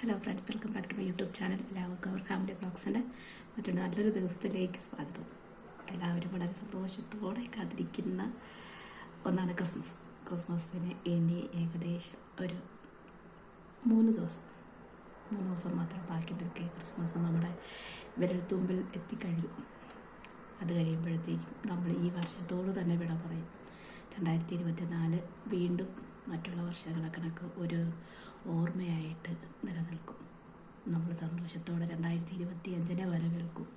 Hello friends welcome back to my YouTube channel എല്ലാവർക്കും അവർ family ബ്ലോഗ്സിന്റെ മറ്റൊരു നല്ലൊരു ദിവസത്തിലേക്ക് സ്വാഗതം. എല്ലാവരും വളരെ സന്തോഷത്തോടെ കാത്തിരിക്കുന്ന ഒന്നാണ് ക്രിസ്മസ്. ക്രിസ്മസിന് ഇനി ഏകദേശം ഒരു മൂന്ന് ദിവസം മൂന്ന് ദിവസം മാത്രം ബാക്കി നിൽക്കെ ക്രിസ്മസ് നമ്മുടെ വിരൽത്തുമ്പിൽ എത്തിക്കഴിഞ്ഞു. അത് കഴിയുമ്പോഴത്തേക്കും നമ്മൾ ഈ വർഷത്തോട് തന്നെ വിട പറയും. രണ്ടായിരത്തി ഇരുപത്തി നാല് വീണ്ടും മറ്റുള്ള വർഷങ്ങളെ കണക്ക് ഒരു ഓർമ്മയായിട്ട് നിലനിൽക്കും. നമ്മൾ സന്തോഷത്തോടെ രണ്ടായിരത്തി ഇരുപത്തി അഞ്ചിനെ വരവേൽക്കും.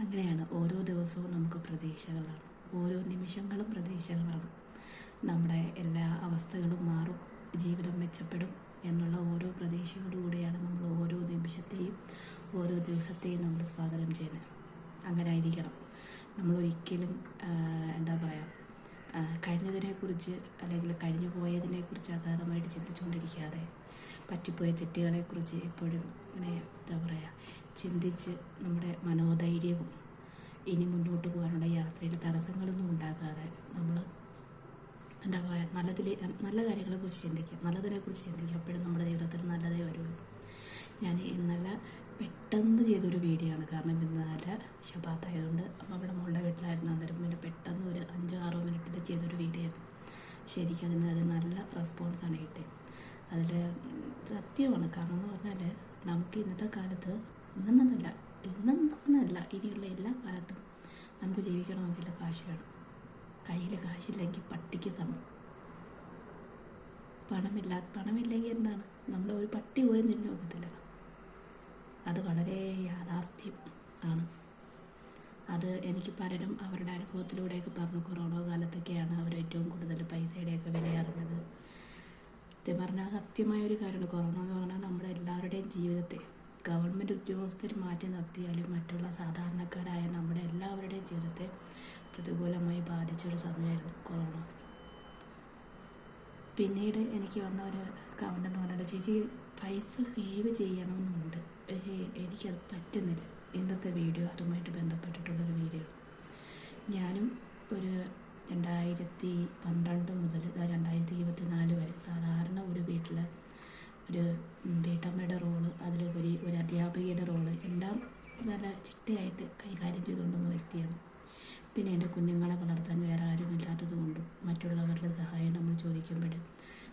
അങ്ങനെയാണ് ഓരോ ദിവസവും നമുക്ക് പ്രതീക്ഷകളാണ്. ഓരോ നിമിഷങ്ങളും പ്രതീക്ഷകളാണ്. നമ്മുടെ എല്ലാ അവസ്ഥകളും മാറും ജീവിതം മെച്ചപ്പെടും എന്നുള്ള ഓരോ പ്രതീക്ഷയോടുകൂടിയാണ് നമ്മൾ ഓരോ നിമിഷത്തെയും ഓരോ ദിവസത്തെയും നമ്മൾ സ്വാഗതം ചെയ്യുന്നത്. അങ്ങനെ ആയിരിക്കണം നമ്മൾ ഒരിക്കലും എന്താ പറയുക കഴിഞ്ഞതിനെക്കുറിച്ച് അല്ലെങ്കിൽ കഴിഞ്ഞു പോയതിനെക്കുറിച്ച് അഗാധമായിട്ട് ചിന്തിച്ചുകൊണ്ടിരിക്കാതെ പറ്റിപ്പോയ തെറ്റുകളെക്കുറിച്ച് എപ്പോഴും ഇങ്ങനെ എന്താ പറയുക ചിന്തിച്ച് നമ്മുടെ മനോധൈര്യവും ഇനി മുന്നോട്ട് പോകാനുള്ള യാത്രയിൽ തടസ്സങ്ങളൊന്നും ഉണ്ടാകാതെ നമ്മൾ എന്താ പറയുക നല്ലതിൽ നല്ല കാര്യങ്ങളെക്കുറിച്ച് ചിന്തിക്കുക നല്ലതിനെക്കുറിച്ച് ചിന്തിക്കുക എപ്പോഴും നമ്മുടെ ജീവിതത്തിൽ നല്ലതേ വരുള്ളൂ. ഞാൻ ഇന്നലെ പെട്ടെന്ന് ചെയ്തൊരു വീഡിയോ ആണ്. കാരണം ഇന്നലെ ഷബാത്ത് ആയതുകൊണ്ട് അവിടെ മോളുടെ വീട്ടിലായിരുന്നു. അന്നേരം പിന്നെ പെട്ടെന്ന് ഒരു അഞ്ചോ ആറോ മിനിറ്റിൽ ചെയ്തൊരു വീഡിയോ ആയിരുന്നു ശരിക്കും അതിന് അത് നല്ല റെസ്പോൺസാണ് കിട്ടിയത്. അതിൽ സത്യമാണ്. കാരണം എന്ന് പറഞ്ഞാൽ നമുക്ക് ഇന്നത്തെ കാലത്ത് ഇന്നെന്നല്ല ഇന്നെന്നല്ല ഇനിയുള്ള എല്ലാ കാലത്തും നമുക്ക് ജീവിക്കണമെങ്കിൽ കാശ് വേണം. കയ്യിൽ കാശില്ലെങ്കിൽ പട്ടിക്ക് തമ്മിൽ പണമില്ല പണമില്ലെങ്കിൽ എന്താണ്? നമ്മൾ ഒരു പട്ടി പോലും തിരിഞ്ഞു നോക്കത്തില്ല. അത് വളരെ യാഥാർത്ഥ്യം ആണ്. അത് എനിക്ക് പലരും അവരുടെ അനുഭവത്തിലൂടെയൊക്കെ പറഞ്ഞു കൊറോണ കാലത്തൊക്കെയാണ് അവർ ഏറ്റവും കൂടുതൽ പൈസയുടെയൊക്കെ വിലയറിഞ്ഞത് സത്യം പറഞ്ഞാൽ സത്യമായ ഒരു കാര്യമാണ്. കൊറോണ എന്ന് പറഞ്ഞാൽ നമ്മുടെ എല്ലാവരുടെയും ജീവിതത്തെ ഗവൺമെന്റ് ഉദ്യോഗസ്ഥർ മാറ്റി നിർത്തിയാലും മറ്റുള്ള സാധാരണക്കാരായ നമ്മുടെ എല്ലാവരുടെയും ജീവിതത്തെ പ്രതികൂലമായി ബാധിച്ചൊരു സമയമായിരുന്നു കൊറോണ. പിന്നീട് എനിക്ക് വന്ന ഒരു കമന്റ് എന്ന് പറഞ്ഞാൽ ചേച്ചി പൈസ സേവ് ചെയ്യണമെന്നുണ്ട്. എനിക്കത് പറ്റുന്നില്ല. ഇന്നത്തെ വീഡിയോ അതുമായിട്ട് ബന്ധപ്പെട്ടിട്ടുള്ളൊരു വീഡിയോ. ഞാനും ഒരു രണ്ടായിരത്തി പന്ത്രണ്ട് മുതൽ രണ്ടായിരത്തി ഇരുപത്തി നാല് വരെ സാധാരണ ഒരു വീട്ടിൽ ഒരു വീട്ടമ്മയുടെ റോൾ അതിലുപരി ഒരു അധ്യാപികയുടെ റോൾ എല്ലാം നല്ല ചിട്ടയായിട്ട് കൈകാര്യം ചെയ്തുകൊണ്ടുവന്ന വ്യക്തിയാണ്. പിന്നെ എന്റെ കുഞ്ഞുങ്ങളെ വളർത്താൻ വേറെ ആരുമില്ലാത്തത് കൊണ്ടും മറ്റുള്ളവരുടെ സഹായം നമ്മൾ ചോദിക്കുമ്പോൾ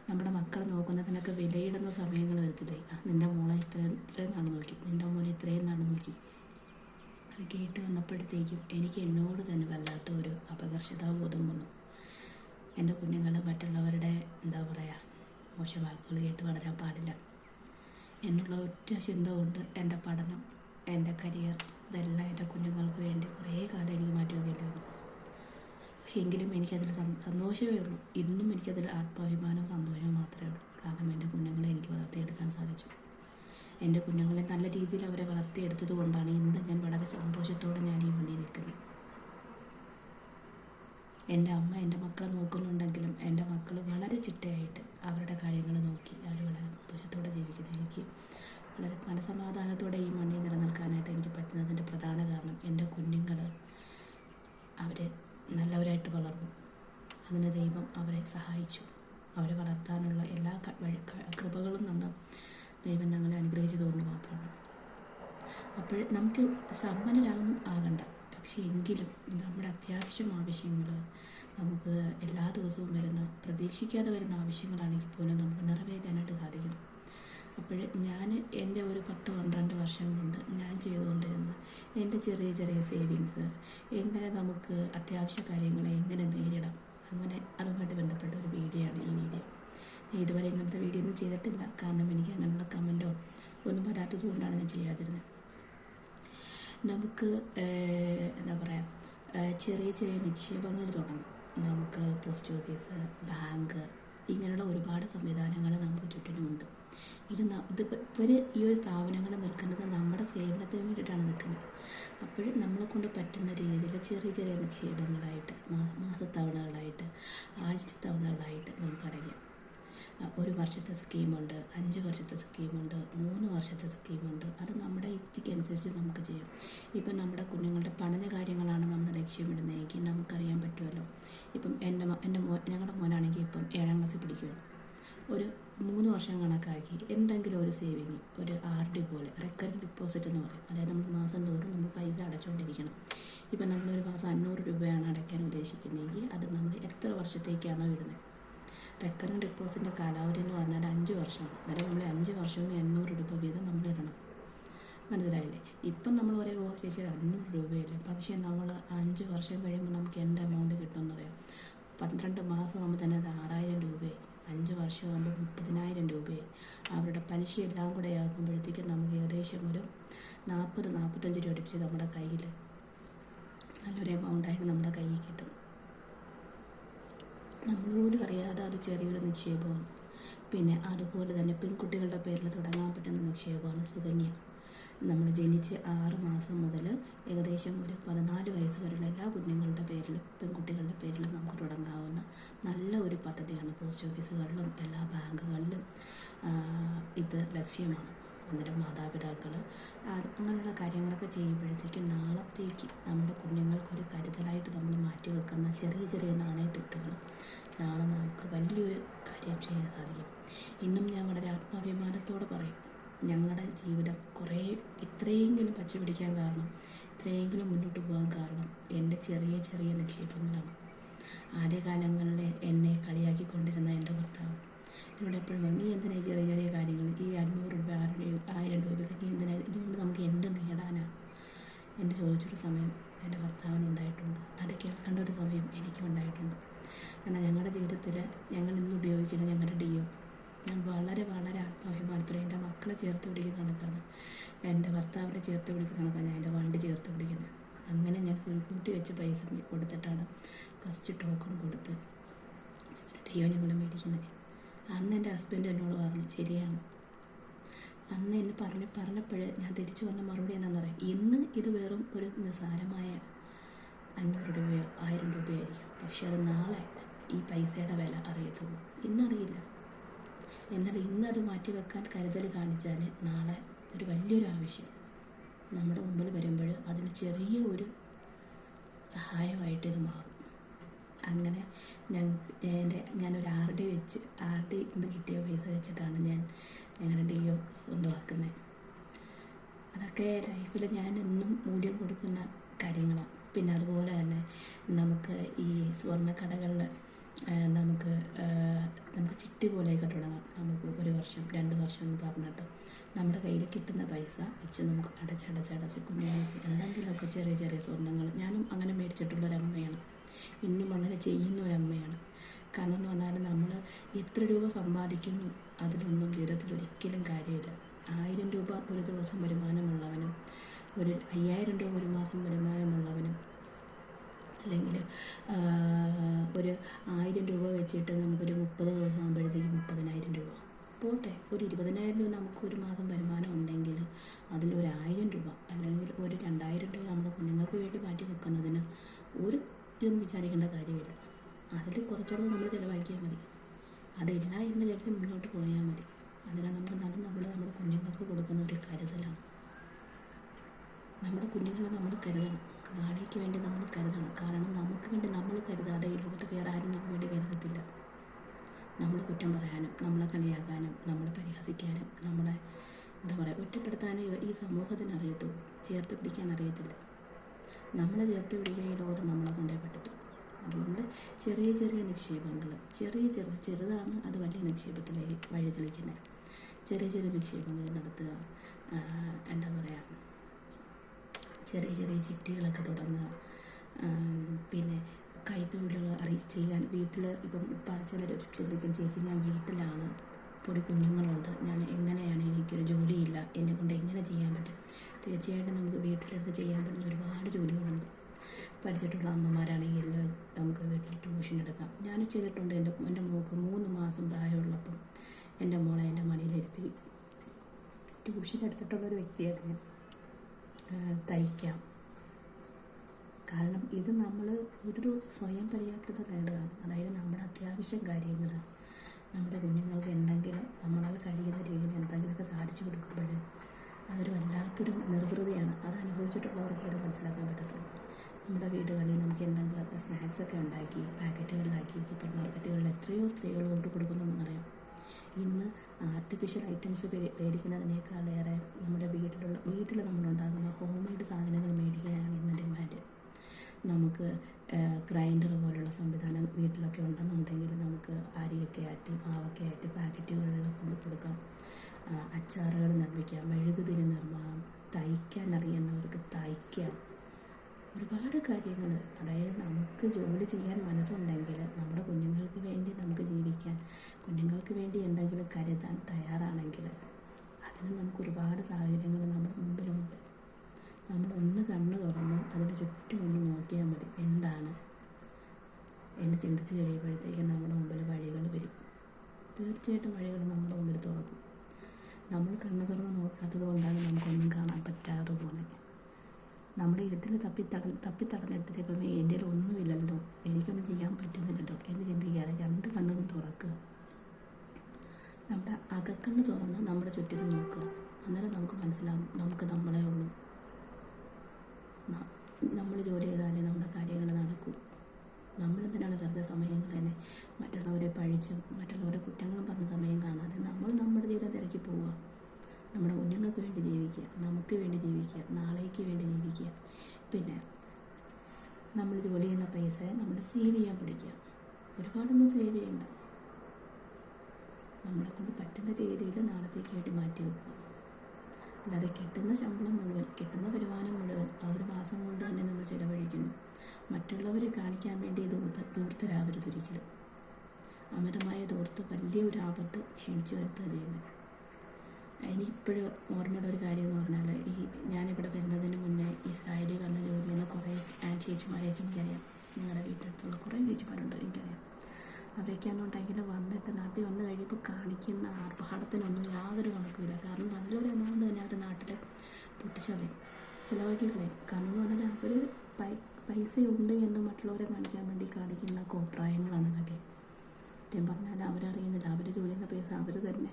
നമ്മുടെ മക്കളെ നോക്കുന്നതിനൊക്കെ വിലയിടുന്ന സമയങ്ങൾ വരത്തില്ലേ? നിന്റെ മോളെ ഇത്രയും ഇത്രയും നാൾ നോക്കി. നിന്റെ മോനെ ഇത്രയും നാൾ നോക്കി. അത് കേട്ട് വന്നപ്പോഴത്തേക്കും എനിക്ക് എന്നോട് തന്നെ വല്ലാത്ത ഒരു അപകർഷതാബോധം വന്നു. എന്റെ കുഞ്ഞുങ്ങൾ മറ്റുള്ളവരുടെ എന്താ പറയുക മോശവാക്കുകൾ കേട്ട് വളരാൻ പാടില്ല. എന്നുള്ള ഒറ്റ ചിന്ത കൊണ്ട് എന്റെ പഠനം എന്റെ കരിയർ ഇതെല്ലാം എന്റെ കുഞ്ഞുങ്ങൾക്ക് വേണ്ടി കുറേ കാലം എനിക്ക് മാറ്റി വയ്ക്കേണ്ടി പക്ഷേ എങ്കിലും എനിക്കതിൽ സന്തോഷമേ ഉള്ളൂ. ഇന്നും എനിക്കതിൽ ആത്മാഭിമാനവും സന്തോഷവും മാത്രമേ ഉള്ളൂ. കാരണം എന്റെ കുഞ്ഞുങ്ങളെ എനിക്ക് വളർത്തിയെടുക്കാൻ സാധിച്ചു. എന്റെ കുഞ്ഞുങ്ങളെ നല്ല രീതിയിൽ അവരെ വളർത്തിയെടുത്തത് കൊണ്ടാണ് ഇന്ന് ഞാൻ വളരെ സന്തോഷത്തോടെ ഞാൻ ഈ മുന്നിൽ നിൽക്കുന്നത്. എന്റെ അമ്മ എന്റെ മക്കളെ നോക്കുന്നുണ്ടെങ്കിലും എന്റെ മക്കൾ വളരെ ചിട്ടയായിട്ട് അവരുടെ കാര്യങ്ങൾ നോക്കി അവർ വളരെ സന്തോഷത്തോടെ ജീവിക്കുന്നു. എനിക്ക് വളരെ മനസമാധാനത്തോടെ ഈ മണ്ണിൽ നിലനിൽക്കാനായിട്ട് എനിക്ക് പറ്റുന്നതിന്റെ പ്രധാന കാരണം എന്റെ കുഞ്ഞുങ്ങൾ അവർ നല്ലവരായിട്ട് വളർന്നു. അതിന് ദൈവം അവരെ സഹായിച്ചു. അവരെ വളർത്താനുള്ള എല്ലാ കൃപകളും തന്ന ദൈവം ഞങ്ങളെ അനുഗ്രഹിച്ചതുകൊണ്ട് മാത്രമാണ്. അപ്പോൾ നമുക്ക് സമ്പന്നരാകും ആകണ്ട. പക്ഷേ എങ്കിലും നമ്മുടെ അത്യാവശ്യം ആവശ്യങ്ങൾ നമുക്ക് എല്ലാ ദിവസവും വരുന്ന പ്രതീക്ഷിക്കാതെ വരുന്ന ആവശ്യങ്ങളാണെങ്കിൽ പോലും നമുക്ക് നിറവേറ്റാനായിട്ട് സാധിക്കും. അപ്പോൾ ഞാൻ എന്റെ ഒരു പത്ത് പന്ത്രണ്ട് വർഷം കൊണ്ട് ഞാൻ ചെയ്തുകൊണ്ടിരുന്ന എന്റെ ചെറിയ ചെറിയ സേവിങ്സ് എങ്ങനെ നമുക്ക് അത്യാവശ്യ കാര്യങ്ങളെ എങ്ങനെ നേരിടാം? അങ്ങനെ അതുമായിട്ട് ബന്ധപ്പെട്ട ഒരു വീഡിയോ ആണ് ഈ വീഡിയോ ഞാൻ ഇതുവരെ ഇങ്ങനത്തെ വീഡിയോ ഒന്നും ചെയ്തിട്ടില്ല. കാരണം എനിക്ക് അങ്ങനെയുള്ള കമന്റോ ഒന്നും വരാത്തത് കൊണ്ടാണ് ഞാൻ ചെയ്യാതിരുന്നത് നമുക്ക് എന്താ പറയുക ചെറിയ ചെറിയ നിക്ഷേപങ്ങൾ തുടങ്ങും. നമുക്ക് പോസ്റ്റ് ഓഫീസ് ബാങ്ക് ഇങ്ങനെയുള്ള ഒരുപാട് സംവിധാനങ്ങൾ നമുക്ക് ചുറ്റിനുമുണ്ട്. ഇത് ഇത് ഇവർ ഈ ഒരു സ്ഥാപനങ്ങൾ നിൽക്കുന്നത് നമ്മുടെ സേവനത്തിന് വേണ്ടിയിട്ടാണ് നിൽക്കുന്നത്. അപ്പോൾ നമ്മളെ കൊണ്ട് പറ്റുന്ന രീതിയിൽ ചെറിയ ചെറിയ നിക്ഷേപങ്ങളായിട്ട് മാസത്തവണകളായിട്ട് ആഴ്ചത്തവണകളായിട്ട് നമുക്ക് അടയ്ക്കാം. ഒരു വർഷത്തെ സ്കീമുണ്ട് അഞ്ച് വർഷത്തെ സ്കീമുണ്ട് മൂന്ന് വർഷത്തെ സ്കീമുണ്ട്. അത് നമ്മുടെ യുക്തിക്കനുസരിച്ച് നമുക്ക് ചെയ്യാം. ഇപ്പം നമ്മുടെ കുഞ്ഞുങ്ങളുടെ പഠന കാര്യങ്ങളാണ് നമ്മൾ ലക്ഷ്യമിടുന്നതെങ്കിൽ നമുക്കറിയാൻ പറ്റുമല്ലോ ഇപ്പം എന്റെ എന്റെ മോ ഞങ്ങളുടെ മോനാണെങ്കിൽ ഇപ്പം ഏഴാം ക്ലാസ്സിൽ പഠിക്കുകയാണ് ഒരു മൂന്ന് വർഷം കണക്കാക്കി എന്തെങ്കിലും ഒരു സേവിങ് ഒരു ആർ ഡി പോലെ റെക്കറിങ് ഡിപ്പോസിറ്റ് എന്ന് പറയും. അതായത് നമ്മൾ മാസം തോറും നമ്മൾ പൈസ അടച്ചുകൊണ്ടിരിക്കണം ഇപ്പം നമ്മളൊരു മാസം അഞ്ഞൂറ് രൂപയാണ് അടയ്ക്കാൻ ഉദ്ദേശിക്കുന്നതെങ്കിൽ അത് നമ്മൾ എത്ര വർഷത്തേക്കാണോ ഇടുന്നത് റെക്കറിങ് ഡിപ്പോസിറ്റിന്റെ കാലാവധി എന്ന് പറഞ്ഞാൽ അഞ്ച് വർഷമാണ്. അതായത് നമ്മൾ അഞ്ച് വർഷവും എണ്ണൂറ് രൂപ വീതം നമ്മൾ ഇടണം. മനസ്സിലായില്ലേ? ഇപ്പം നമ്മൾ ഒരേ ഓ ചേച്ചി അഞ്ഞൂറ് രൂപയല്ലേ? പക്ഷേ നമ്മൾ അഞ്ച് വർഷം കഴിയുമ്പോൾ നമുക്ക് എന്ത് എമൗണ്ട് കിട്ടുമെന്ന് പറയാം പന്ത്രണ്ട് മാസം നമ്മൾ തന്നെ അത് ആറായിരം രൂപയായി. അഞ്ച് വർഷമാകുമ്പോൾ മുപ്പതിനായിരം രൂപയായി. അവരുടെ പലിശ എല്ലാം കൂടെ ആകുമ്പോഴത്തേക്കും നമുക്ക് ഏകദേശം ഒരു നാൽപ്പത് നാൽപ്പത്തഞ്ച് രൂപ അടുപ്പിച്ച് നമ്മുടെ കയ്യിൽ നല്ലൊരു എമൗണ്ടായിട്ട് നമ്മുടെ കയ്യിൽ കിട്ടും. നമ്മൾ പോലും അറിയാതെ അത് ചെറിയൊരു നിക്ഷേപമാണ്. പിന്നെ അതുപോലെ തന്നെ പെൺകുട്ടികളുടെ പേരിൽ തുടങ്ങാൻ പറ്റുന്ന നിക്ഷേപമാണ് സുകന്യ. നമ്മൾ ജനിച്ച് ആറ് മാസം മുതൽ ഏകദേശം ഒരു പതിനാല് വയസ്സ് വരെയുള്ള എല്ലാ കുഞ്ഞുങ്ങളുടെ പേരിലും പെൺകുട്ടികളുടെ പേരിലും നമുക്ക് തുടങ്ങാവുന്ന നല്ല ഒരു പദ്ധതിയാണ് പോസ്റ്റ് ഓഫീസുകളിലും എല്ലാ ബാങ്കുകളിലും ഇത് ലഭ്യമാണ്. അന്നേരം മാതാപിതാക്കൾ അങ്ങനെയുള്ള കാര്യങ്ങളൊക്കെ ചെയ്യുമ്പോഴത്തേക്കും നാളത്തേക്ക് നമ്മുടെ കുഞ്ഞുങ്ങൾക്കൊരു കരുതലായിട്ട് നമ്മൾ മാറ്റി വെക്കുന്ന ചെറിയ ചെറിയ നാണയത്തുട്ടുകൾ നാളെ നമുക്ക് വലിയൊരു കാര്യം ചെയ്യാൻ സാധിക്കും. ഇന്നും ഞാൻ വളരെ ആത്മാഭിമാനത്തോടെ പറയും. ഞങ്ങളുടെ ജീവിതം കുറേ ഇത്രയെങ്കിലും പച്ച പിടിക്കാൻ കാരണം ഇത്രയെങ്കിലും മുന്നോട്ട് പോകാൻ കാരണം എന്റെ ചെറിയ ചെറിയ നിക്ഷേപങ്ങളാണ്. ആദ്യകാലങ്ങളിൽ എന്നെ കളിയാക്കിക്കൊണ്ടിരുന്ന എന്റെ ഭർത്താവ് എന്നോട് എപ്പോഴും നീ എന്തിനാ ചെറിയ ചെറിയ കാര്യങ്ങൾ? ഈ അഞ്ഞൂറ് രൂപ ആയിരം രൂപയൊക്കെ നീ എന്തിനാ? ഇതുകൊണ്ട് നമുക്ക് എന്ത് നേടാനാണ് എന്റെ ചോദിച്ചൊരു സമയം എന്റെ ഭർത്താവിനുണ്ടായിട്ടുണ്ട് അത് കേൾക്കേണ്ട ഒരു സമയം എനിക്കും ഉണ്ടായിട്ടുണ്ട്. കാരണം ഞങ്ങളുടെ ജീവിതത്തിൽ ഞങ്ങൾ ഇന്ന് ഉപയോഗിക്കുന്ന ഞങ്ങളുടെ ഡിയോ ഞാൻ വളരെ വളരെ ആത്മാഭിമാനത്തോടെ മക്കളെ ചേർത്ത് പിടിക്കുന്ന കണക്കാണ്. എന്റെ ഭർത്താവിനെ ചേർത്ത് പിടിക്കുന്ന കണക്കാണ് എന്റെ വണ്ടി ചേർത്ത് പിടിക്കുന്നത്. അങ്ങനെ ഞാൻ കൂട്ടി വെച്ച് പൈസ കൊടുത്തിട്ടാണ് ഫസ്റ്റ് ടോക്കൺ കൊടുത്ത് ഡിയോ ഞങ്ങൾ മേടിക്കുന്നത്. അന്ന് എന്റെ ഹസ്ബൻഡ് എന്നോട് പറഞ്ഞു ശരിയാണ്. അന്ന് എന്നെ പറഞ്ഞ് പറഞ്ഞപ്പോൾ ഞാൻ തിരിച്ചു വന്ന മറുപടി എന്താണെന്ന് പറയാം ഇന്ന് ഇത് വെറും ഒരു നിസ്സാരമായ അഞ്ഞൂറ് രൂപയോ ആയിരം രൂപയോ ആയിരിക്കും. പക്ഷേ അത് നാളെ ഈ പൈസയുടെ വില അറിയത്തുള്ളൂ. ഇന്നറിയില്ല. എന്നാൽ ഇന്നത് മാറ്റി വെക്കാൻ കരുതൽ കാണിച്ചാൽ നാളെ ഒരു വലിയൊരു ആവശ്യം. നമ്മുടെ മുമ്പിൽ വരുമ്പോൾ അതിന് ചെറിയ ഒരു സഹായമായിട്ട് ഇത് മാറും. അങ്ങനെ ഞങ്ങൾക്ക് എന്റെ ഞാനൊരു ആർ ഡി വെച്ച് ആർ ഡി ഇന്ന് കിട്ടിയ പൈസ വെച്ചിട്ടാണ് ഞാൻ ഞങ്ങളുടെ ഡി ഒ സ്വന്തമാക്കുന്നത്. അതൊക്കെ ലൈഫിൽ ഞാൻ എന്നും മൂല്യം കൊടുക്കുന്ന കാര്യങ്ങളാണ്. പിന്നെ അതുപോലെ തന്നെ നമുക്ക് ഈ സ്വർണക്കടകളിൽ നമുക്ക് നമുക്ക് ചിട്ടി പോലെയൊക്കെ തുടങ്ങാം. നമുക്ക് ഒരു വർഷം രണ്ട് വർഷം എന്ന് പറഞ്ഞിട്ട്. നമ്മുടെ കയ്യിൽ കിട്ടുന്ന പൈസ വെച്ച് നമുക്ക് അടച്ചടച്ചടച്ച് കുഞ്ഞുങ്ങൾക്ക് എന്തെങ്കിലുമൊക്കെ ചെറിയ ചെറിയ സ്വർണങ്ങൾ ഞാനും അങ്ങനെ മേടിച്ചിട്ടുള്ള ഒരമ്മയാണ് ഇന്നും അങ്ങനെ ചെയ്യുന്ന ഒരമ്മയാണ് കാരണം എന്ന് പറഞ്ഞാൽ നമ്മൾ എത്ര രൂപ സമ്പാദിക്കുന്നു അതിലൊന്നും ജീവിതത്തിൽ ഒരിക്കലും കാര്യമില്ല. ആയിരം രൂപ ഒരു ദിവസം വരുമാനമുള്ളവനും ഒരു അയ്യായിരം രൂപ ഒരു മാസം വരുമാനമുള്ളവനും അല്ലെങ്കിൽ ഒരു ആയിരം രൂപ വെച്ചിട്ട് നമുക്കൊരു മുപ്പത് ദിവസം ആകുമ്പോഴത്തേക്ക് മുപ്പതിനായിരം രൂപ. പോട്ടെ ഒരു ഇരുപതിനായിരം രൂപ നമുക്ക് ഒരു മാസം വരുമാനം ഉണ്ടെങ്കിൽ അതിലൊരു ആയിരം രൂപ അല്ലെങ്കിൽ ഒരു രണ്ടായിരം രൂപ നമ്മുടെ കുഞ്ഞുങ്ങൾക്ക് വേണ്ടി മാറ്റി വെക്കുന്നതിന് ഒരു ഇതൊന്നും വിചാരിക്കേണ്ട കാര്യമില്ല അതിൽ കുറച്ചുകൂടെ നമ്മൾ ചിലവാക്കിയാൽ മതി അതില്ല എന്ന് കരുതി മുന്നോട്ട് പോയാൽ മതി അതിനാൽ നമുക്ക് നല്ല നമ്മൾ നമ്മുടെ കുഞ്ഞുങ്ങൾക്ക് കൊടുക്കുന്ന ഒരു കരുതലാണ് നമ്മുടെ കുഞ്ഞുങ്ങളെ നമ്മൾ കരുതണം നാളേക്ക് വേണ്ടി നമ്മൾ കരുതണം കാരണം നമുക്ക് വേണ്ടി നമ്മൾ കരുതാതെ ഈ ലോകത്ത് വേറെ ആരും നമുക്ക് വേണ്ടി കരുതത്തില്ല നമ്മൾ കുറ്റം പറയാനും നമ്മളെ കളിയാക്കാനും നമ്മളെ പരിഹസിക്കാനും നമ്മളെ എന്താ ഒറ്റപ്പെടുത്താനും ഈ- സമൂഹത്തിന് അറിയത്തുള്ളൂ ചേർത്ത് പിടിക്കാൻ അറിയത്തില്ല. നമ്മളെ ചേർത്ത് പിടിക്കാൻ ലോകം നമ്മളെ കൊണ്ടേ പറ്റത്തുള്ളൂ അതുകൊണ്ട് ചെറിയ ചെറിയ നിക്ഷേപങ്ങൾ ചെറിയ ചെറു ചെറുതാണ് അത് വലിയ നിക്ഷേപത്തിലേക്ക് വഴി തെളിക്കുന്നത് ചെറിയ ചെറിയ നിക്ഷേപങ്ങൾ നടത്തുക എന്താ പറയുക ചെറിയ ചെറിയ ചിട്ടികളൊക്കെ തുടങ്ങുക പിന്നെ കൈത്തൊഴിലുകൾ അറിയിച്ച് ചെയ്യാൻ വീട്ടിൽ ഇപ്പം ചിലർ ചോദിക്കും ചേച്ചി ഞാൻ വീട്ടിലാണ്. പൊടി കുഞ്ഞുങ്ങളുണ്ട്. ഞാൻ എങ്ങനെയാണ് എനിക്കൊരു ജോലിയില്ല. എന്നെ കൊണ്ട് എങ്ങനെ ചെയ്യാൻ പറ്റും? തീർച്ചയായിട്ടും നമുക്ക് വീട്ടിലെടുത്ത് ചെയ്യാൻ പറ്റുന്ന ഒരുപാട് ജോലികളുണ്ട്. പഠിച്ചിട്ടുള്ള അമ്മമാരാണെങ്കിൽ നമുക്ക് വീട്ടിൽ ട്യൂഷൻ എടുക്കാം. ഞാൻ ചെയ്തിട്ടുണ്ട്. എന്റെ എന്റെ മോൾക്ക് മൂന്ന് മാസം പ്രായമുള്ളപ്പം എന്റെ മോളെ എന്റെ മടിയിലിരുത്തി ട്യൂഷൻ എടുത്തിട്ടുള്ളൊരു വ്യക്തിയാണ് ഞാൻ. തയ്ക്കാം. കാരണം ഇത് നമ്മൾ ഒരു സ്വയം പര്യാപ്തത നേടുകയാണ്. അതായത് നമ്മുടെ അത്യാവശ്യം കാര്യങ്ങൾ നമ്മുടെ കുഞ്ഞുങ്ങൾക്ക് എന്തെങ്കിലും നമ്മളാൽ കഴിയുന്ന രീതിയിൽ എന്തെങ്കിലുമൊക്കെ സാധിച്ചു കൊടുക്കുമ്പോൾ അതൊരു വല്ലാത്തൊരു നിർവൃതിയാണ്. അത് അനുഭവിച്ചിട്ടുള്ളവർക്ക് അത് മനസ്സിലാക്കാൻ പറ്റത്തുള്ളൂ. നമ്മുടെ വീടുകളിൽ നമുക്ക് എന്തെങ്കിലുമൊക്കെ സ്നാക്സൊക്കെ ഉണ്ടാക്കി പാക്കറ്റുകളിലാക്കി സൂപ്പർ മാർക്കറ്റുകളിൽ എത്രയോ സ്ത്രീകൾ കൊണ്ട് കൊടുക്കുന്നുണ്ടെന്നറിയാം ഇന്ന് ആർട്ടിഫിഷ്യൽ ഐറ്റംസ് മേടിക്കുന്നതിനേക്കാളേറെ നമ്മുടെ വീട്ടിലുള്ള വീട്ടിൽ നമ്മളുണ്ടാക്കുന്ന ഹോം മെയ്ഡ് സാധനങ്ങൾ മേടിക്കാനാണ് ഇന്ന് ഡിമാൻഡ് നമുക്ക് ഗ്രൈൻഡർ പോലുള്ള സംവിധാനം വീട്ടിലൊക്കെ ഉണ്ടെന്നുണ്ടെങ്കിൽ നമുക്ക് അരിയൊക്കെ ആട്ടി മാവൊക്കെ ആട്ടി പാക്കറ്റുകളിൽ കൊണ്ട് കൊടുക്കാം. അച്ചാറുകൾ നിർമ്മിക്കാം മെഴുകുതിരി നിർമ്മാണം തയ്ക്കാൻ അറിയുന്നവർക്ക് തയ്ക്കാം. ഒരുപാട് കാര്യങ്ങൾ. അതായത് നമുക്ക് ജോലി ചെയ്യാൻ മനസ്സുണ്ടെങ്കിൽ നമ്മുടെ കുഞ്ഞുങ്ങൾക്ക് വേണ്ടി നമുക്ക് ജീവിക്കാൻ കുഞ്ഞുങ്ങൾക്ക് വേണ്ടി എന്തെങ്കിലും കരുതാൻ തയ്യാറാണെങ്കിൽ അതിന് നമുക്ക് ഒരുപാട് സാഹചര്യങ്ങൾ നമ്മുടെ മുമ്പിലുണ്ട്. നമ്മൾ ഒന്ന് കണ്ണ് തുറന്ന് അതിന് ചുറ്റും ഒന്ന് നോക്കിയാൽ മതി എന്താണ് എന്ന് ചിന്തിച്ച് കഴിയുമ്പോഴത്തേക്കും നമ്മുടെ മുമ്പിൽ വഴികൾ വരും. തീർച്ചയായിട്ടും വഴികൾ നമ്മുടെ മുമ്പിൽ തുറക്കും. നമ്മൾ കണ്ണ് തുറന്ന് നോക്കാത്തത് കൊണ്ടാണ് നമുക്കൊന്നും കാണാൻ പറ്റാതെ പോകുന്നത്. നമ്മുടെ ഇരുട്ടിൽ തപ്പി തട തപ്പി തടഞ്ഞിട്ടേക്കുമ്പോൾ എന്റെ ഒന്നുമില്ലല്ലോ. എനിക്കൊന്നും ചെയ്യാൻ പറ്റുന്നില്ലല്ലോ. എന്ന് ചിന്തിക്കാതെ രണ്ട് കണ്ണുകൾ തുറക്കുക. നമ്മുടെ അകക്കണ്ണ് തുറന്ന് നമ്മുടെ ചുറ്റിലും നോക്കുക. അന്നേരം നമുക്ക് മനസ്സിലാകും നമുക്ക് നമ്മളെ ഉള്ളൂ. നമ്മൾ ജോലി ചെയ്താലേ നമ്മുടെ കാര്യങ്ങൾ നടക്കൂ. നമ്മളെന്തിനാണ് വെറുതെ സമയം തന്നെ മറ്റുള്ളവരെ പഴിച്ചും മറ്റുള്ളവരെ കുറ്റങ്ങളും പറഞ്ഞ സമയം കാണാതെ നമ്മൾ നമ്മുടെ ജീവിതം തിരക്കി പോവുക. നമ്മുടെ കുഞ്ഞുങ്ങൾക്ക് വേണ്ടി ജീവിക്കുക നമുക്ക് വേണ്ടി ജീവിക്കുക നാളേക്ക് വേണ്ടി ജീവിക്കുക. പിന്നെ നമ്മൾ ജോലി ചെയ്യുന്ന പൈസ നമ്മൾ സേവ് ചെയ്യാൻ പഠിക്കുക. ഒരുപാടൊന്നും സേവ് ചെയ്യണ്ട. നമ്മളെ കൊണ്ട് പറ്റുന്ന രീതിയിൽ നാളത്തേക്ക് വേണ്ടി മാറ്റി വെക്കുക. അല്ലാതെ കിട്ടുന്ന ശമ്പളം മുഴുവൻ കിട്ടുന്ന വരുമാനം മുഴുവൻ ആ ഒരു മാസം കൊണ്ട് തന്നെ നമ്മൾ ചിലവഴിക്കുന്നു. മറ്റുള്ളവരെ കാണിക്കാൻ വേണ്ടി ദൂർത്ത ദൂർത്തരാവരുത് ഒരിക്കലും. അമരമായ ദൂർത്ത് വലിയൊരു ആപത്ത് ക്ഷണിച്ചു വരുത്തുക ചെയ്യുന്നത്. എനിക്കിപ്പോഴും ഓർമ്മയുള്ള ഒരു കാര്യം എന്ന് പറഞ്ഞാൽ ഈ ഞാനിവിടെ വരുന്നതിന് മുന്നേ ഇസ്രായേലിൽ വന്ന ജോലി ചെയ്യുന്ന കുറേ ചേച്ചിമാരെയൊക്കെ എനിക്കറിയാം. ഞങ്ങളുടെ വീട്ടിനടുത്തുള്ള കുറേ ചേച്ചിമാരുണ്ട് എനിക്കറിയാം. അവരൊക്കെയാണെന്നുണ്ടെങ്കിൽ വന്നിട്ട് നാട്ടിൽ വന്നു കഴിയുമ്പോൾ കാണിക്കുന്ന ആർഭാടത്തിനൊന്നും യാതൊരു കണക്കുമില്ല. കാരണം നല്ലൊരു എമൗണ്ട് തന്നെ അവർ നാട്ടിൽ പൊട്ടിച്ചളയും ചിലവാക്കി കാരണം എന്ന് പറഞ്ഞാൽ അവർ പൈസ ഉണ്ട് എന്ന് മറ്റുള്ളവരെ കാണിക്കാൻ വേണ്ടി കാണിക്കുന്ന കോപ്രായങ്ങളാണ് ഇതൊക്കെ സത്യം പറഞ്ഞാൽ അവരറിയുന്നില്ല. അവർ ജോലി ചെയ്യുന്ന പൈസ അവർ തന്നെ.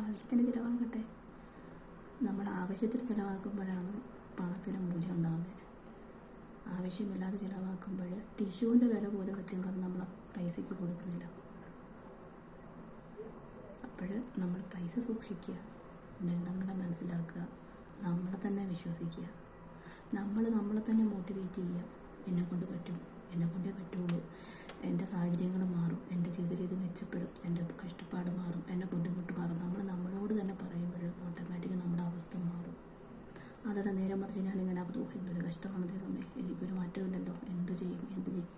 ആവശ്യത്തിന് ചിലവാകട്ടെ. നമ്മൾ ആവശ്യത്തിന് ചിലവാക്കുമ്പോഴാണ് പണത്തിന് മൂല്യം ഉണ്ടാകുന്നത് ആവശ്യമില്ലാതെ ചിലവാക്കുമ്പോൾ ടിഷ്യൂവിന്റെ വില പോലും സത്യം പറഞ്ഞാൽ നമ്മൾ പൈസയ്ക്ക് കൊടുക്കുന്നില്ല. അപ്പോൾ നമ്മൾ പൈസ സൂക്ഷിക്കുക ബന്ധങ്ങളെ മനസ്സിലാക്കുക നമ്മളെ തന്നെ വിശ്വസിക്കുക. നമ്മൾ നമ്മളെ തന്നെ മോട്ടിവേറ്റ് ചെയ്യുക. എന്നെ കൊണ്ട് പറ്റും എന്നെ കൊണ്ടേ പറ്റുള്ളൂ. എന്റെ സാഹചര്യങ്ങൾ മാറും എന്റെ ജീവിത രീതി മെച്ചപ്പെടും എന്റെ കഷ്ടപ്പാട് മാറും എന്റെ ബുദ്ധിമുട്ട് മാറും. നമ്മൾ നമ്മളോട് തന്നെ പറയുമ്പോൾ ഓട്ടോമാറ്റിക് നമ്മുടെ അവസ്ഥ മാറും. അതോടെ നേരെ മറിച്ച് ഞാനിങ്ങനെ ഊഹിക്കുന്നൊരു കഷ്ടമാണ് ദൈവമേ. എനിക്കൊരു മാറ്റമില്ലല്ലോ. എന്തു ചെയ്യും? എന്ത് ചെയ്യും?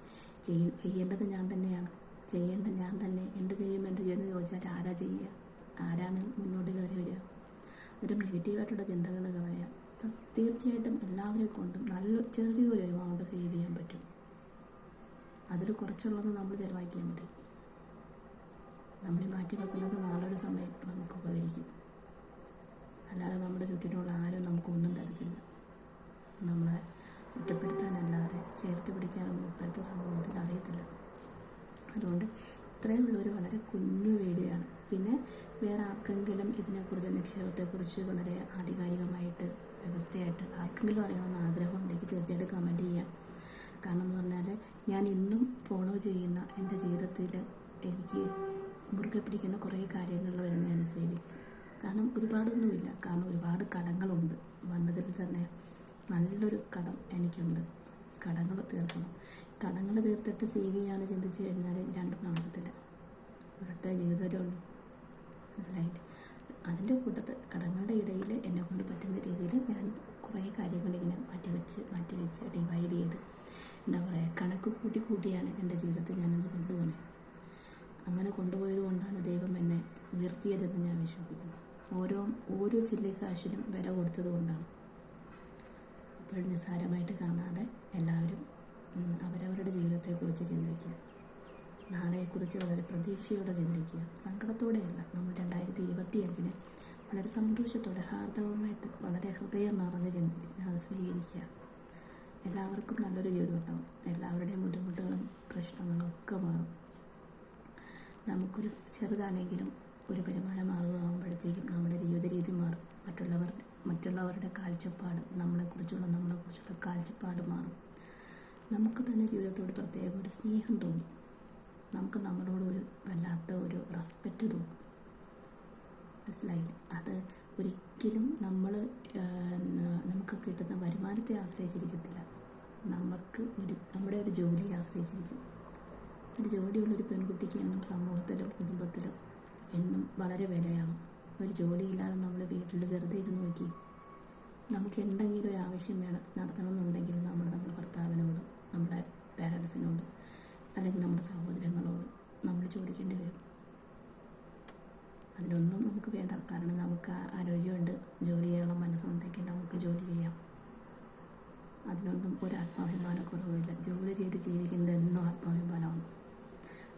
ചെയ്യ ചെയ്യേണ്ടത് ഞാൻ തന്നെയാണ്. ചെയ്യേണ്ട ഞാൻ തന്നെ. എന്ത് ചെയ്യും എന്ത് ചെയ്യുമെന്ന് ചോദിച്ചാൽ ആരാ ചെയ്യുക? ആരാണ് മുന്നോട്ട് കയറി വരിക? ഒരു നെഗറ്റീവായിട്ടുള്ള ചിന്തകൾ കളയാം തീർച്ചയായിട്ടും എല്ലാവരെ കൊണ്ടും നല്ല ചെറിയൊരു എമൗണ്ട് സേവ് ചെയ്യാൻ പറ്റും. അതിൽ കുറച്ചുള്ളത് നമ്മൾ ചിലവാക്കിയാൽ മതി. നമ്മൾ മാറ്റി വെക്കുന്നത് നാളൊരു സമയം നമുക്ക് ഉപകരിക്കും. അല്ലാതെ നമ്മുടെ ചുറ്റിനുള്ള ആരും നമുക്കൊന്നും തരത്തില്ല. നമ്മളെ കുറ്റപ്പെടുത്താനല്ലാതെ ചേർത്ത് പിടിക്കാനൊന്നും ഇപ്പോഴത്തെ സമൂഹത്തിൽ അറിയത്തില്ല. അതുകൊണ്ട് ഇത്രയും ഒരു വളരെ കുഞ്ഞു വീഡിയോയാണ്. പിന്നെ വേറെ ആർക്കെങ്കിലും ഇതിനെക്കുറിച്ച് നിക്ഷേപത്തെക്കുറിച്ച് വളരെ ആധികാരികമായിട്ട് വ്യവസ്ഥയായിട്ട് ആർക്കെങ്കിലും അറിയണമെന്ന് ആഗ്രഹമുണ്ടെങ്കിൽ തീർച്ചയായിട്ടും കമന്റ് ചെയ്യാം. കാരണം എന്ന് പറഞ്ഞാൽ ഞാൻ ഇന്നും ഫോളോ ചെയ്യുന്ന എന്റെ ജീവിതത്തിൽ എനിക്ക് മുറുകെ പിടിക്കുന്ന കുറേ കാര്യങ്ങളിൽ വരുന്നതാണ് സേവിങ്സ്. കാരണം ഒരുപാടൊന്നുമില്ല. കാരണം ഒരുപാട് കടങ്ങളുണ്ട്. വന്നതിൽ തന്നെ നല്ലൊരു കടം എനിക്കുണ്ട്. കടങ്ങൾ തീർക്കണം. കടങ്ങൾ തീർത്തിട്ട് സേവ് ചെയ്യാന്ന് ചിന്തിച്ച് കഴിഞ്ഞാൽ രണ്ടും നടക്കത്തില്ല ഇവിടുത്തെ ജീവിതമേ ഉള്ളൂ മനസ്സിലായില്ലേ? അതിന്റെ കൂട്ടത്തിൽ കടങ്ങളുടെ ഇടയിൽ എന്നെ കൊണ്ട് പറ്റുന്ന രീതിയിൽ ഞാൻ കുറേ കാര്യങ്ങൾ ഇങ്ങനെ മാറ്റി വെച്ച് മാറ്റി വെച്ച് ഡിവൈഡ് ചെയ്ത് എന്താ പറയുക കണക്ക് കൂട്ടി കൂട്ടിയാണ് എന്റെ ജീവിതത്തിൽ ഞാനത് കൊണ്ടുപോകുന്നത്. അങ്ങനെ കൊണ്ടുപോയത് കൊണ്ടാണ് ദൈവം എന്നെ ഉയർത്തിയതെന്ന് ഞാൻ വിശ്വസിക്കുന്നു. ഓരോ ഓരോ ചില്ലിക്കാശിനും വില കൊടുത്തത് കൊണ്ടാണ്. അപ്പോൾ നിസ്സാരമായിട്ട് കാണാതെ എല്ലാവരും അവരവരുടെ ജീവിതത്തെക്കുറിച്ച് ചിന്തിക്കുക. നാളെക്കുറിച്ച് വളരെ പ്രതീക്ഷയോടെ ചിന്തിക്കുക. സങ്കടത്തോടെയല്ല നമ്മൾ രണ്ടായിരത്തി ഇരുപത്തി അഞ്ചിന് വളരെ സന്തോഷത്തോടെ ഹാർദവമായിട്ട് വളരെ ഹൃദയം നിറഞ്ഞ് സ്വീകരിക്കുക. എല്ലാവർക്കും നല്ലൊരു ജീവിതം ഉണ്ടാവും. എല്ലാവരുടെയും ബുദ്ധിമുട്ടുകളും പ്രശ്നങ്ങളും ഒക്കെ മാറും. നമുക്കൊരു ചെറുതാണെങ്കിലും ഒരു വരുമാന മാർഗമാകുമ്പോഴത്തേക്കും നമ്മുടെ ജീവിത രീതി മാറും മറ്റുള്ളവർ മറ്റുള്ളവരുടെ കാഴ്ചപ്പാട് നമ്മളെക്കുറിച്ചുള്ള നമ്മളെക്കുറിച്ചുള്ള കാഴ്ചപ്പാട് മാറും. നമുക്ക് തന്നെ ജീവിതത്തോട് പ്രത്യേക ഒരു സ്നേഹം തോന്നും. നമുക്ക് നമ്മളോട് ഒരു വല്ലാത്ത ഒരു റെസ്പെക്റ്റ് തോന്നും. മനസ്സിലായില്ലേ? അത് ഒരിക്കലും നമ്മൾ നമുക്ക് കിട്ടുന്ന വരുമാനത്തെ ആശ്രയിച്ചിരിക്കത്തില്ല. നമുക്ക് ഒരു നമ്മുടെ ഒരു ജോലിയെ ആശ്രയിച്ചിരിക്കും. ഒരു ജോലിയുള്ളൊരു പെൺകുട്ടിക്ക് എന്നും സമൂഹത്തിലും കുടുംബത്തിലും എന്നും വളരെ വിലയാണ്. ഒരു ജോലിയില്ലാതെ നമ്മൾ വീട്ടിൽ വെറുതെ ഇരുന്ന് നോക്കി. നമുക്ക് എന്തെങ്കിലും ഒരു ആവശ്യം വേണം നടത്തണമെന്നുണ്ടെങ്കിൽ നമ്മൾ നമ്മുടെ ഭർത്താവിനോട് നമ്മുടെ പേരൻസിനോട് അല്ലെങ്കിൽ നമ്മുടെ സഹോദരങ്ങളോട് നമ്മൾ ചോദിക്കേണ്ടി വരും. അതിലൊന്നും നമുക്ക് വേണ്ട. കാരണം നമുക്ക് ആരോഗ്യമുണ്ട് ജോലി ചെയ്യാനുള്ള മനസ്സുണ്ടെങ്കിൽ നമുക്ക് ജോലി ചെയ്യാം. അതിലൊന്നും ഒരു ആത്മാഭിമാനക്കുറവില്ല. ജോലി ചെയ്ത് ജീവിക്കുന്നത് എന്നും ആത്മാഭിമാനമാണ്.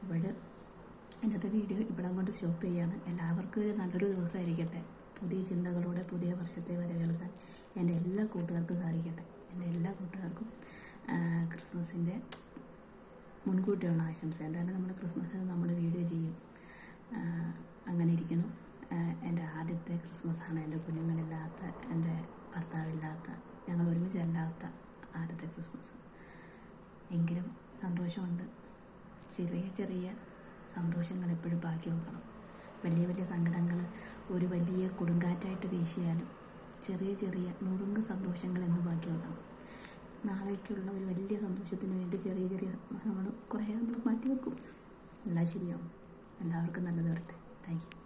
അപ്പോൾ ഇന്നത്തെ വീഡിയോ ഇവിടെ അങ്ങോട്ട് സ്റ്റോപ്പ് ചെയ്യാണ്. എല്ലാവർക്കും ഒരു നല്ലൊരു ദിവസമായിരിക്കട്ടെ. പുതിയ ചിന്തകളോടെ പുതിയ വർഷത്തെ വരവേൽക്കാൻ എന്റെ എല്ലാ കൂട്ടുകാർക്കും സാധിക്കട്ടെ. എന്റെ എല്ലാ കൂട്ടുകാർക്കും ക്രിസ്മസിന്റെ മുൻകൂട്ടിയുള്ള ആശംസ. എന്തായാലും നമ്മൾ ക്രിസ്മസിന് നമ്മൾ വീഡിയോ ചെയ്യും. അങ്ങനെ ഇരിക്കുന്നു. എന്റെ ആദ്യത്തെ ക്രിസ്മസാണ്. എന്റെ കുഞ്ഞുങ്ങളില്ലാത്ത എന്റെ ഭർത്താവില്ലാത്ത ഞങ്ങൾ ഒരുമിച്ചല്ലാത്ത ആദ്യത്തെ ക്രിസ്മസ്. എങ്കിലും സന്തോഷമുണ്ട്. ചെറിയ ചെറിയ സന്തോഷങ്ങൾ എപ്പോഴും ബാക്കി വെക്കണം. വലിയ വലിയ സങ്കടങ്ങൾ ഒരു വലിയ കൊടുങ്കാറ്റായിട്ട് വീശിയാലും ചെറിയ ചെറിയ നുറുങ്ങ് സന്തോഷങ്ങൾ എന്ന് ബാക്കി വെക്കണം. നാളേക്കുള്ള ഒരു വലിയ സന്തോഷത്തിന് വേണ്ടി ചെറിയ ചെറിയ നമ്മൾ കുറേ നമ്മൾ മാറ്റി വെക്കും. എല്ലാം ശരിയാവും. എല്ലാവർക്കും നല്ലത് വരട്ടെ. Thank you.